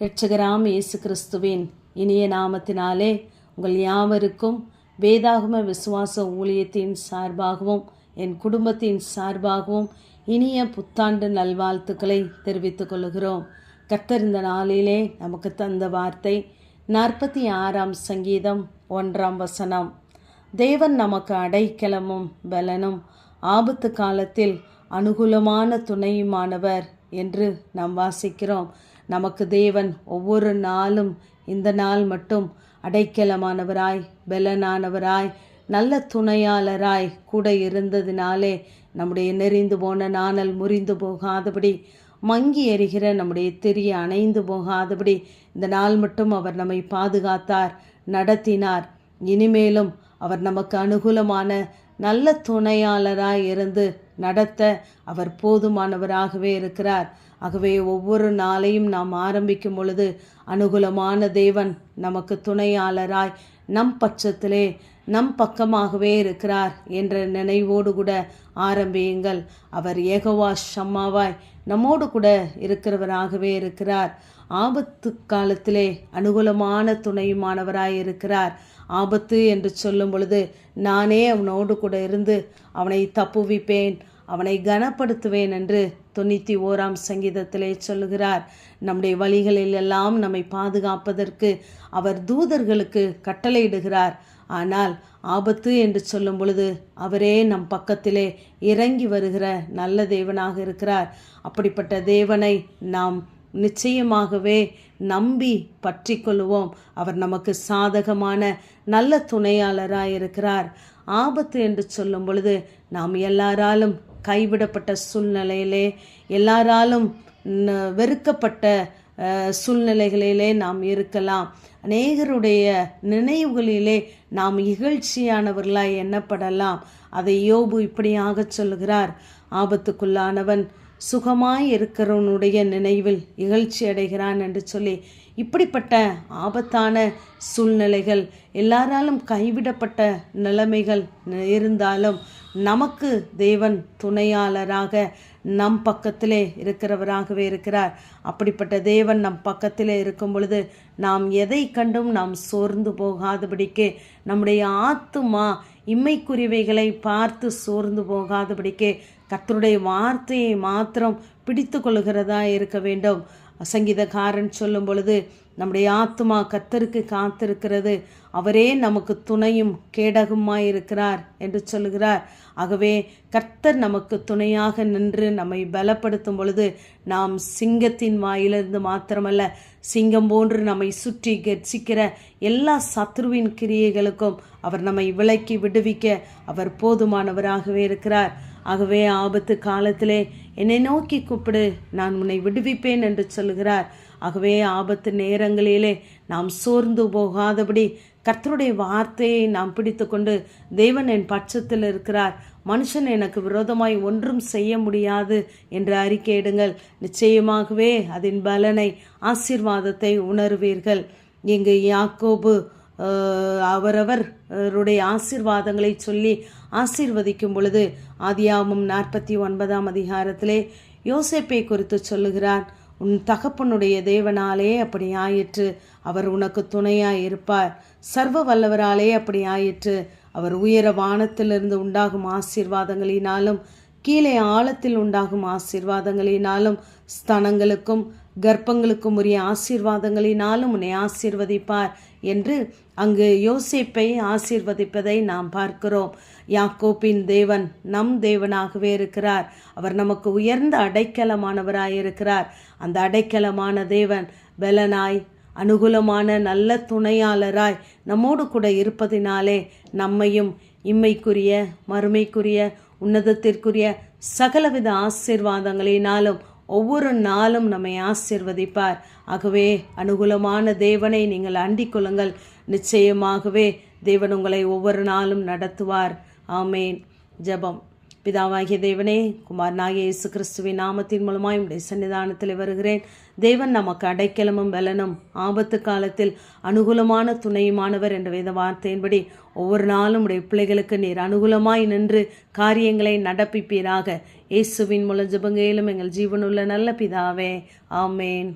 இரட்சகராம் இயேசு கிறிஸ்துவின் இனிய நாமத்தினாலே உங்கள் யாவருக்கும் வேதாகம விசுவாச ஊழியத்தின் சார்பாகவும் என் குடும்பத்தின் சார்பாகவும் இனிய புத்தாண்டு நல்வாழ்த்துக்களை தெரிவித்துக் கொள்கிறோம். கத்தறிந்த நாளிலே நமக்கு தந்த வார்த்தை நாற்பத்தி ஆறாம் சங்கீதம் ஒன்றாம் வசனம். தேவன் நமக்கு அடைக்கலமும் பலனும் ஆபத்து காலத்தில் அனுகூலமான துணையுமானவர் என்று நாம் வாசிக்கிறோம். நமக்கு தேவன் ஒவ்வொரு நாளும் இந்த நாள் மட்டும் அடைக்கலமானவராய் பலனானவராய் நல்ல துணையாளராய் கூட இருந்ததினாலே நம்முடைய நெறிந்து போன நாணல் முறிந்து போகாதபடி மங்கி எறிகிற நம்முடைய தெரிய அணைந்து போகாதபடி இந்த நாள் மட்டும் அவர் நம்மை பாதுகாத்தார் நடத்தினார். இனிமேலும் அவர் நமக்கு அனுகூலமான நல்ல துணையாளராக இருந்து நடத்த அவர் போதுமானவராகவே இருக்கிறார். ஆகவே ஒவ்வொரு நாளையும் நாம் ஆரம்பிக்கும் பொழுது அனுகூலமான தேவன் நமக்கு துணையாளராய் நம் பட்சத்திலே நம் பக்கமாகவே இருக்கிறார் என்ற நினைவோடு கூட ஆரம்பியுங்கள். அவர் ஏகவா ஷம்மாவாய் நம்மோடு கூட இருக்கிறவராகவே இருக்கிறார். ஆபத்து காலத்திலே அனுகூலமான துணையுமானவராய் இருக்கிறார். ஆபத்து என்று சொல்லும் பொழுது நானே அவனோடு கூட இருந்து அவனை தப்புவிப்பேன் அவனை கனப்படுத்துவேன் என்று தொண்ணூற்றி ஓராம் சங்கீதத்திலே சொல்லுகிறார். நம்முடைய வழிகளில் எல்லாம் நம்மை பாதுகாப்பதற்கு அவர் தூதர்களுக்கு கட்டளையிடுகிறார். ஆனால் ஆபத்து என்று சொல்லும் பொழுது அவரே நம் பக்கத்திலே இறங்கி வருகிற நல்ல தேவனாக இருக்கிறார். அப்படிப்பட்ட தேவனை நாம் நிச்சயமாகவே நம்பி பற்றி கொள்வோம் அவர் நமக்கு சாதகமான நல்ல துணையாளராக இருக்கிறார் ஆபத்து என்று சொல்லும் பொழுது நாம் எல்லாராலும் கைவிடப்பட்ட சூழ்நிலையிலே எல்லாராலும் வெறுக்கப்பட்ட சூழ்நிலைகளிலே நாம் இருக்கலாம். அநேகருடைய நினைவுகளிலே நாம் இகழ்ச்சியானவர்களாய் எண்ணப்படலாம். அதை யோபு இப்படியாக சொல்லுகிறார். ஆபத்துக்குள்ளானவன் சுகமாய் இருக்கிறவனுடைய நினைவில் இகழ்ச்சி அடைகிறான் என்று சொல்லி இப்படிப்பட்ட ஆபத்தான சூழ்நிலைகள் எல்லாராலும் கைவிடப்பட்ட நிலைமைகள் இருந்தாலும் நமக்கு தேவன் துணையாளராக நம் பக்கத்திலே இருக்கிறவராகவே இருக்கிறார். அப்படிப்பட்ட தேவன் நம் பக்கத்திலே இருக்கும் பொழுது நாம் எதை கண்டும் நாம் சோர்ந்து போகாதபடிக்கு நம்முடைய ஆத்துமா இம்மைக்குரியவைகளை பார்த்து சோர்ந்து போகாதபடிக்கு கத்தருடைய வார்த்தையை மாத்திரம் பிடித்து கொள்கிறதா இருக்க வேண்டும். சங்கீதக்காரன் சொல்லும் பொழுது நம்முடைய ஆத்மா கத்தருக்கு காத்திருக்கிறது. அவரே நமக்கு துணையும் கேடகுமாயிருக்கிறார் என்று சொல்லுகிறார். ஆகவே கர்த்தர் நமக்கு துணையாக நின்று நம்மை பலப்படுத்தும் பொழுது நாம் சிங்கத்தின் வாயிலிருந்து மாத்திரமல்ல சிங்கம் போன்று நம்மை சுற்றி கர்ச்சிக்கிற எல்லா சத்ருவின் கிரியைகளுக்கும் அவர் நம்மை விலக்கி விடுவிக்க அவர் போதுமானவராகவே இருக்கிறார். ஆகவே ஆபத்து காலத்திலே என்னை நோக்கி கூப்பிடு நான் உன்னை விடுவிப்பேன் என்று சொல்லுகிறார். ஆகவே ஆபத்து நேரங்களிலே நாம் சோர்ந்து போகாதபடி கர்த்தருடைய வார்த்தையை நாம் பிடித்து கொண்டு தேவன் என் பட்சத்தில் இருக்கிறார். மனுஷன் எனக்கு விரோதமாய் ஒன்றும் செய்ய முடியாது என்று அறிக்கையிடுங்கள் நிச்சயமாகவே அதன் பலனை ஆசீர்வாதத்தை உணர்வீர்கள். இங்கு யாக்கோபு அவரவருடைய ஆசிர்வாதங்களை சொல்லி ஆசீர்வதிக்கும் பொழுது ஆதியாமும் நாற்பத்தி ஒன்பதாம் அதிகாரத்திலே யோசேப்பை குறித்து சொல்லுகிறார் உன் தகப்பனுடைய தேவனாலே அப்படி ஆயிற்று அவர் உனக்கு துணையாய் இருப்பார் சர்வ வல்லவராலே அப்படி ஆயிற்று அவர் உயர வானத்திலிருந்து உண்டாகும் ஆசீர்வாதங்களினாலும் கீழே ஆழத்தில் உண்டாகும் ஆசீர்வாதங்களினாலும் ஸ்தனங்களுக்கும் கர்ப்பங்களுக்கும் உரிய ஆசீர்வாதங்களினாலும் உன்னை ஆசீர்வதிப்பார். என்று அங்கு யோசிப்பை ஆசீர்வதிப்பதை நாம் பார்க்கிறோம். யாக்கோப்பின் தேவன் நம் தேவனாகவே இருக்கிறார். அவர் நமக்கு உயர்ந்த அடைக்கலமானவராயிருக்கிறார் அந்த அடைக்கலமான தேவன் பலனாய் அனுகூலமான நல்ல துணையாளராய் நம்மோடு கூட இருப்பதினாலே நம்மையும் இம்மைக்குரிய மறுமைக்குரிய உன்னதத்திற்குரிய சகலவித ஆசீர்வாதங்களினாலும் ஒவ்வொரு நாளும் நம்மை ஆசிர்வதிப்பார். ஆகவே அனுகூலமான தேவனை நீங்கள் அண்டிக் கொள்ளுங்கள். நிச்சயமாகவே தேவன் உங்களை ஒவ்வொரு நாளும் நடத்துவார். ஆமேன். ஜபம். பிதாவாகிய தேவனே குமாரனாகிய இயேசு கிறிஸ்துவின் நாமத்தின் மூலமாய் உடைய சன்னிதானத்தில் வருகிறேன். தேவன் நமக்கு அடைக்கலமும் பலனும் ஆபத்து காலத்தில் அனுகூலமான துணையுமானவர் என்ற வேத வார்த்தையின்படி ஒவ்வொரு நாளும் உடைய பிள்ளைகளுக்கு நீர் அனுகூலமாய் நின்று காரியங்களை நடப்பிப்பீராக. இயேசுவின் மூலம் ஜபங்கையிலும் எங்கள் ஜீவனுள்ள நல்ல பிதாவே. ஆமேன்.